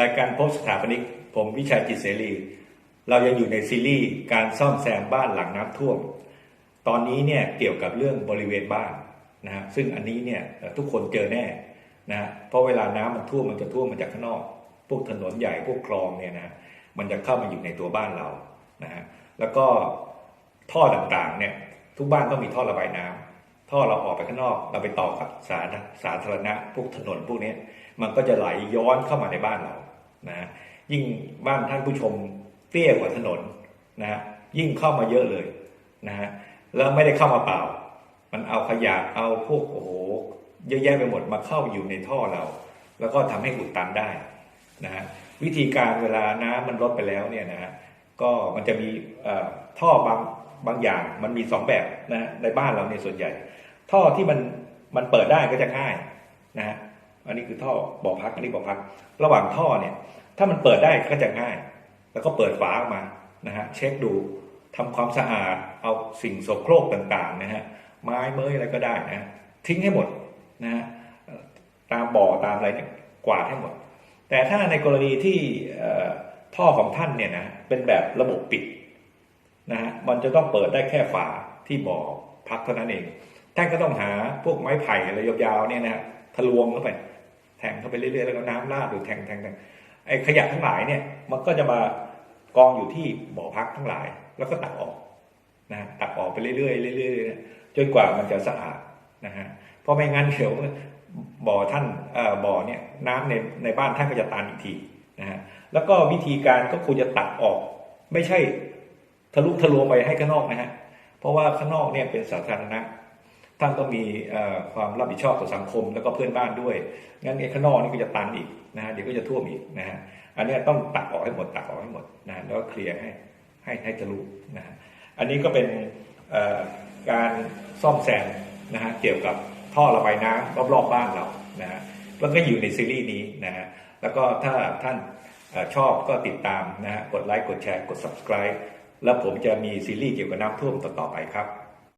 รายการพบสถาปนิก ผมวิชัยจิตเสรี เรายังอยู่ในซีรีส์การซ่อมแซมบ้านหลังน้ำท่วม ตอนนี้เนี่ยเกี่ยวกับเรื่องบริเวณบ้านนะฮะซึ่งอันนี้เนี่ยทุกคนเจอแน่นะเพราะเวลาน้ำมันท่วมมันจะท่วมมาจากข้างนอก พวกถนนใหญ่พวกคลองเนี่ยนะมันจะเข้ามาอยู่ในตัวบ้านเรานะฮะแล้วก็ท่อต่างๆเนี่ยทุกบ้านต้องมีท่อระบายน้ำ ท่อเราออกไปข้างนอก เราไปต่อกับสาธารสาธารณะพวกถนนพวกนี้มันก็จะไหลย้อนเข้ามาในบ้านเรานะยิ่งบ้านท่านผู้ชมเตี้ยกว่าถนนนะยิ่งเข้ามาเยอะเลยนะฮะแล้วไม่ได้เข้ามาเปล่า มันเอาขยะเอาพวกโอ้โหเยอะแยะไปหมดมาเข้าอยู่ในท่อเรา แล้วก็ทำให้อุดตันได้นะฮะวิธีการเวลาน้ำมันลดไปแล้วเนี่ยนะฮะก็มันจะมีท่อบาง บางอย่างมันมีสองแบบนะฮะในบ้านเราเนี่ยส่วนใหญ่ ท่อที่มันมันเปิดได้ก็จะง่ายนะฮะอันนี้คือท่อบ่อพักอันนี้บ่อพัก ระหว่างท่อเนี่ยถ้ามันเปิดได้ก็จะง่าย แล้วก็เปิดฝาออกมานะฮะเช็คดูทำความสะอาดเอาสิ่งโสโครกต่างๆนะฮะไม้เมยอะไรก็ได้นะทิ้งให้หมดนะฮะตามบ่อตามอะไรเนี่ยกวาดให้หมด แต่ถ้าในกรณีที่ท่อของท่านเนี่ยนะเป็นแบบระบบปิด นะฮะมันจะต้องเปิดได้แค่ฝาที่บ่อพักเท่านั้นเอง ท่านก็ต้องหาพวกไม้ไผ่อะไรยาวๆเนี่ยนะฮะทะลวงเข้าไปแทงเข้าไปเรื่อยๆแล้วก็น้ำราดหรือแทงแทงแทงไอ้ขยะทั้งหลายเนี่ย มันก็จะมากองอยู่ที่บ่อพักทั้งหลาย แล้วก็ตักออกนะฮะตักออกไปเรื่อยๆเรื่อยๆนะจนกว่ามันจะสะอาดนะฮะเพราะไม่งั้นเดี๋ยวบ่อท่านเอ่อบ่อเนี่ยน้ำในในบ้านท่านก็จะตันอีกทีนะฮะแล้วก็วิธีการก็ควรจะตักออก ไม่ใช่ ทะลุทะลวงไปให้ข้างนอกนะฮะเพราะว่าข้างนอกเนี่ยเป็นสาธารณะท่านต้องมีความรับผิดชอบต่อสังคมแล้วก็เพื่อนบ้านด้วย งั้นไอ้ข้างนอกนี่ก็จะตันอีกนะฮะเดี๋ยวก็จะท่วมอีกนะฮะ อันนี้ต้องตักออกให้หมดตักออกให้หมดนะแล้วก็เคลียร์ให้ให้ให้ทะลุนะฮะ อันนี้ก็เป็นการซ่อมแซมนะฮะเกี่ยวกับท่อระบายน้ำรอบๆบ้านเรานะฮะแล้วก็อยู่ในซีรีส์นี้นะฮะ แล้วก็ถ้าท่านอชอบก็ติดตามนะฮะ กดไลค์ กดแชร์ กด subscribe แล้วผมจะมีซีรีส์เกี่ยวกับน้ำท่วมต่อๆไปครับ